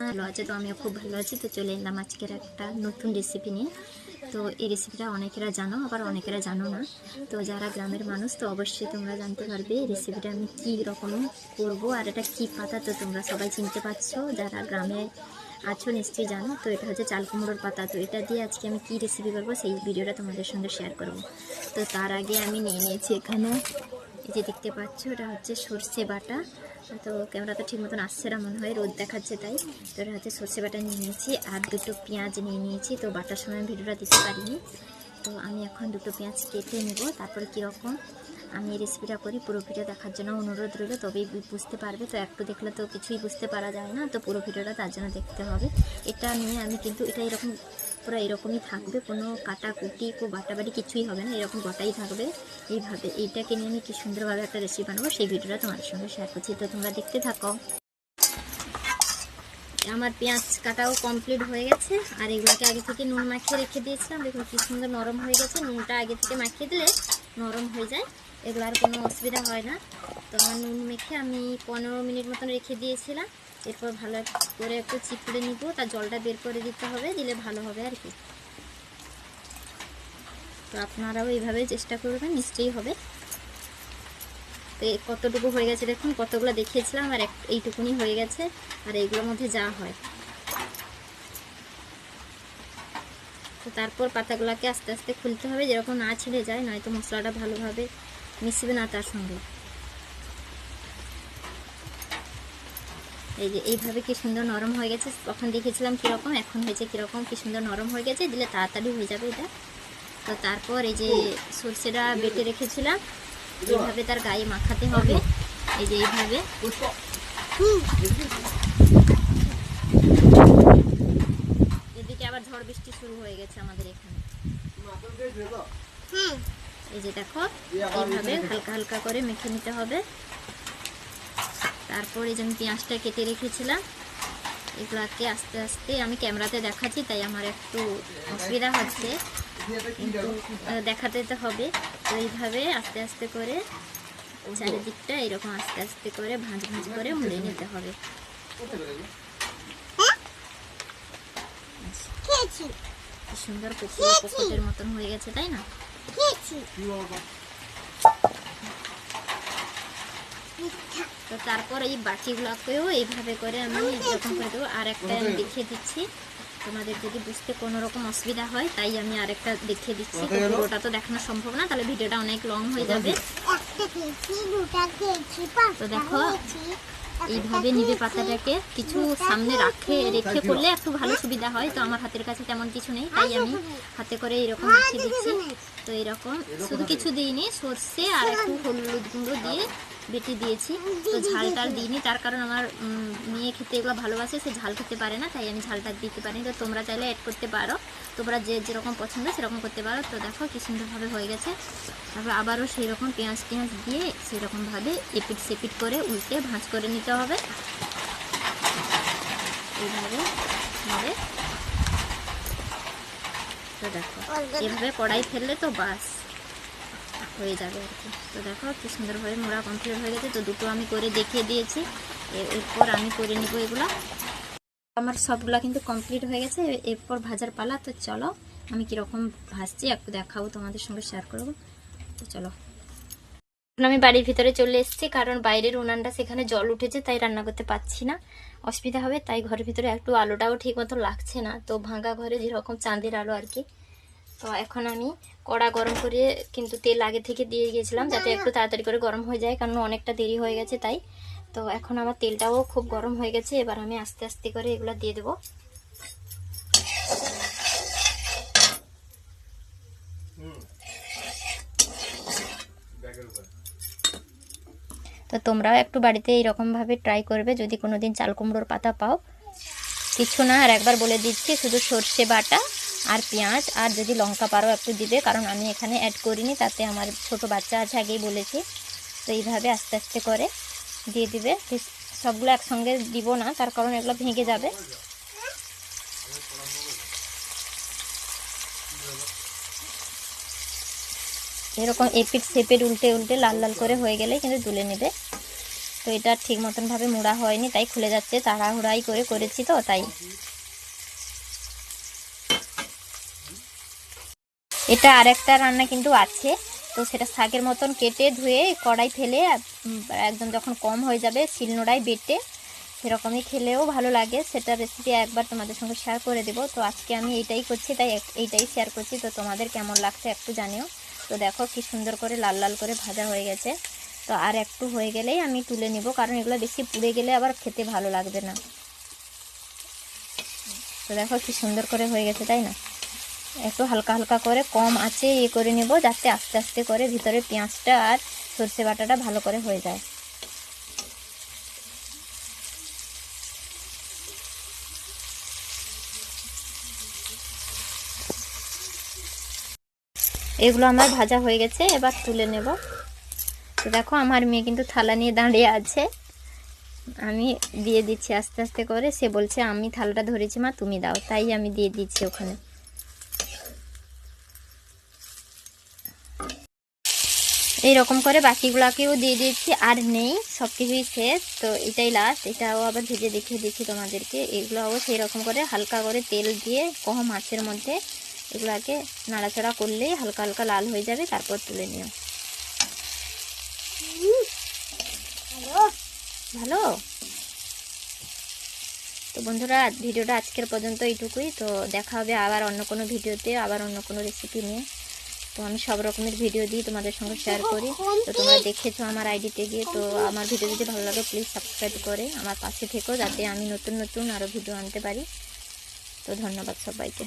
ভালো আছে, তো আমিও খুব ভালো আছি। তো চলে এলাম আজকের একটা নতুন রেসিপি নিয়ে। তো এই রেসিপিটা অনেকেরা জানো, আবার অনেকেরা জানো না। তো যারা গ্রামের মানুষ, তো অবশ্যই তোমরা জানতে পারবে এই রেসিপিটা আমি কী রকম করব আর এটা কী পাতা, তো তোমরা সবাই চিনতে পারছ। যারা গ্রামে আছো নিশ্চয়ই জানো। তো এটা হচ্ছে চাল কুমড়োর পাতা। তো এটা দিয়ে আজকে আমি কী রেসিপি করব, সেই ভিডিওটা তোমাদের সঙ্গে শেয়ার করব। তো তার আগে আমি নিয়ে নিয়েছি এখানে এই যে দেখতে পাচ্ছ, এটা হচ্ছে সর্ষে বাটা। তো ক্যামেরাটা ঠিক মতন আসছে না মনে হয়, রোদ দেখাচ্ছে তাই। তো এটা হচ্ছে সর্ষে বাটা নিয়ে নিয়েছি, আর দুটো পেঁয়াজ নিয়ে নিয়েছি। তো বাটার সময় ভিডিওটা দিতে পারিনি। তো আমি এখন দুটো পেঁয়াজ কেটে নেব, তারপরে কীরকম আমি এই রেসিপিটা করি। পুরো ভিডিও দেখার জন্য অনুরোধ রইল, তবেই বুঝতে পারবে। তো একটু দেখলে তো কিছুই বুঝতে পারা যায় না, তো পুরো ভিডিওটা তার জন্য দেখতে হবে। এটা নিয়ে আমি কিন্তু, এটা এরকম পুরো এরকমই থাকবে, কোনো কাটা কুটি কো বাটাবাটি কিছুই হবে না, এরকম গোটাই থাকবে। এইভাবে এইটাকে নিয়ে আমি কি সুন্দরভাবে একটা রেসিপি বানাবো, সেই ভিডিওটা তোমাদের সঙ্গে শেয়ার করছি। তো তোমরা দেখতে থাকো। আমার পেঁয়াজ কাটাও কমপ্লিট হয়ে গেছে, আর এগুলোকে আগে থেকে নুন মাখিয়ে রেখে দিয়েছিলাম। দেখুন কি সুন্দর নরম হয়ে গেছে, নুনটা আগে থেকে মাখিয়ে দিলে নরম হয়ে যায়, এগুলো আর কোনো অসুবিধা হয় না। তো আমার নুন মেখে আমি পনেরো মিনিট মতন রেখে দিয়েছিলাম। এরপর ভালো করে একটু চিপড়ে নিব, তার জলটা বের করে দিতে হবে, দিলে ভালো হবে আর কি। তো আপনারাও এইভাবে চেষ্টা করবেন, নিশ্চয়ই হবে। তো কতটুকু হয়ে গেছে দেখুন, কতগুলো দেখিয়েছিলাম, আর এইটুকুনি হয়ে গেছে, আর এইগুলোর মধ্যে যা হয়। তো তারপর পাতাগুলোকে আস্তে আস্তে খুলতে হবে, যেরকম না ছেড়ে যায়, নয়তো মশলাটা ভালোভাবে মিশবে না তার সঙ্গে। এই যে, এইভাবে কি সুন্দর নরম হয়ে গেছে? তখন দেখেছিলাম কীরকম, এখন হয়েছে কীরকম, কি সুন্দর নরম হয়ে গেছে। দিলে তাড়াতাড়ি হয়ে যাবে এটা। তো তারপর এই যে সর্ষেটা বেটে রেখেছিলাম। এইভাবে তার গায়ে মাখাতে হবে। এই যে এইভাবে। এদিকে আবার ঝড় বৃষ্টি শুরু হয়ে গেছে আমাদের এখানে। এই যে দেখো, এইভাবে হালকা হালকা করে মেখে নিতে হবে। তারপর এই যে আমি পেঁয়াজটা কেটে রেখেছিলাম এগুলাকে আস্তে আস্তে আমি ক্যামেরাতে দেখাচ্ছি তাই আমার একটু অসুবিধা হচ্ছে। কিন্তু দেখাতে তো হবে। তো এইভাবে আস্তে আস্তে করে চারিদিকটা এরকম আস্তে আস্তে করে ভাঁজ ভাঁজ করে মুড়ে নিতে হবে। সুন্দর পুকুর পুকুরের মতন হয়ে গেছে তাই না? তো তারপর এই বাকিগুলোকেও এইভাবে করে আমি এরকম করে দেবো। আর একটা আমি দেখিয়ে দিচ্ছি। তোমাদের যদি বুঝতে কোনো রকম অসুবিধা হয় তাই আমি আরেকটা দেখিয়ে দিচ্ছি। পুরোটা তো দেখানো সম্ভব না তাহলে ভিডিওটা অনেক লং হয়ে যাবে। তো দেখো, এইভাবে নিবে পাতাটাকে। কিছু সামনে রাখে রেখে করলে একটু ভালো সুবিধা হয়। তো আমার হাতের কাছে তেমন কিছু নেই তাই আমি হাতে করে এরকম রেখে দিচ্ছি। তো এরকম শুধু কিছু দিইনি সর্ষে আর একটু হলুদ গুঁড়ো দিয়ে বেটে দিয়েছি। তো ঝালটার দিইনি, তার কারণ আমার মেয়ে খেতে এগুলো ভালোবাসে, সে ঝাল খেতে পারে না, তাই আমি ঝালটা দিতে পারিনি। তো তোমরা চাইলে অ্যাড করতে পারো। তোমরা যে যেরকম পছন্দ, সেরকম করতে পারো। তো দেখো কি সুন্দরভাবে হয়ে গেছে। তারপর আবারও সেই রকম পেঁয়াজ টেঁয়াজ দিয়ে সেরকমভাবে এপিট সেপিট করে উল্টে ভাঁজ করে নিতে হবে। এইভাবে তো দেখো, এভাবে কড়াই ফেললে তো বাস। হয়ে যাবে আর কি। তো দেখো, কি সুন্দরভাবে মোড়া কমপ্লিট হয়ে গেছে। তো দুটো আমি করে দেখিয়ে দিয়েছি। এরপর আমি করে নিব এগুলো। আমার সবগুলো কিন্তু কমপ্লিট হয়ে গেছে। এরপর ভাজার পালা। তো চলো, আমি কীরকম ভাজছি একটু দেখাবো, তোমাদের সঙ্গে শেয়ার করব। তো চলো। আমি বাড়ির ভিতরে চলে এসেছি, কারণ বাইরের উনানটা সেখানে জল উঠেছে, তাই রান্না করতে পারছি না। অসুবিধা হবে, তাই ঘরের ভিতরে একটু আলোটাও ঠিক মতো লাগছে না। তো ভাঙা ঘরে যেরকম চাঁদের আলো আর কি। তো এখন আমি কড়া গরম করে কিন্তু তেল আগে থেকে দিয়ে গিয়েছিলাম যাতে একটু তাড়াতাড়ি করে গরম হয়ে যায়, কারণ অনেকটা দেরি হয়ে গেছে তাই। তো এখন আমার তেলটাও খুব গরম হয়ে গেছে, এবার আমি আস্তে আস্তে করে এগুলো দিয়ে দেবো। তো তোমরাও একটু বাড়িতে এইরকমভাবে ট্রাই করবে, যদি কোনো দিন চাল কুমড়োর পাতা পাও। কিছু না, আর একবার বলে দিচ্ছি, শুধু সর্ষে বাটা আর পেঁয়াজ, আর যদি লঙ্কা পারো একটু দিবে, কারণ আমি এখানে অ্যাড করিনি, তাতে আমার ছোট বাচ্চা আছে আগেই বলেছি। তো এইভাবে আস্তে আস্তে করে দিয়ে দিবে। সবগুলো একসঙ্গে দিব না, তার কারণ এগুলো ভেঙে যাবে। এরকম এপিট সেপিট উল্টে উল্টে লাল লাল করে হয়ে গেলে কিন্তু তুলে নেবে। তো এটা ঠিক মতনভাবে মোড়া হয়নি, তাই খুলে যাচ্ছে, তাড়াহুড়াই করে করেছি তো, তাই। এটা আরেকটা রান্না কিন্তু আছে। তো সেটা শাকের মতন কেটে ধুয়ে কড়াই ফেলে একদম যখন কম হয়ে যাবে, শিলনোড়ায় বেটে সেরকমই খেলেও ভালো লাগে। সেটা রেসিপি একবার তোমাদের সঙ্গে শেয়ার করে দেবো। তো আজকে আমি এটাই করছি, তাই এইটাই শেয়ার করছি। তো তোমাদের কেমন লাগছে একটু জানিও। তো দেখো কি সুন্দর করে লাল লাল করে ভাজা হয়ে গেছে। তো আর একটু হয়ে গেলেই আমি তুলে নিব, কারণ এগুলো বেশি পুড়ে গেলে আবার খেতে ভালো লাগবে না। তো দেখো কি সুন্দর করে হয়ে গেছে, তাই না? একটু হালকা হালকা করে কম আছে ইয়ে করে নেব যাতে আস্তে আস্তে করে ভিতরে পেঁয়াজটা আর সর্ষে বাটাটা ভালো করে হয়ে যায়। এগুলো আমার ভাজা হয়ে গেছে, এবার তুলে নেব। তো দেখো, আমার মেয়ে কিন্তু থালা নিয়ে দাঁড়িয়ে আছে। আমি দিয়ে দিচ্ছি আস্তে আস্তে করে, সে বলছে, আমি থালাটা ধরেছি মা, তুমি দাও। তাই আমি দিয়ে দিচ্ছি ওখানে। এই রকম করে বাকিগুলাকেও দিয়ে দিয়েছি, আর নেই সব কিছুই শেষ। তো এটাই লাস্ট এটাও আবার ভেজে দেখিয়ে দিচ্ছি তোমাদেরকে। এগুলোও সেই রকম করে হালকা করে তেল দিয়ে কম মাছের মধ্যে এগুলাকে নাড়াচাড়া করলেই হালকা হালকা লাল হয়ে যাবে, তারপর তুলে নিও। ভালো? তো বন্ধুরা, ভিডিওটা আজকের পর্যন্ত এইটুকুই। তো দেখা হবে আবার অন্য কোনো ভিডিওতে, আবার অন্য কোনো রেসিপি নিয়ে। তো আমি সব রকমের ভিডিও দিই তোমাদের সঙ্গে শেয়ার করি। তো তোমরা দেখেছ আমার আইডিতে গিয়ে তো আমার ভিডিও যদি ভালো লাগে প্লিজ সাবস্ক্রাইব করে আমার পাশে থেকো যাতে আমি নতুন নতুন আরও ভিডিও আনতে পারি। তো ধন্যবাদ সবাইকে।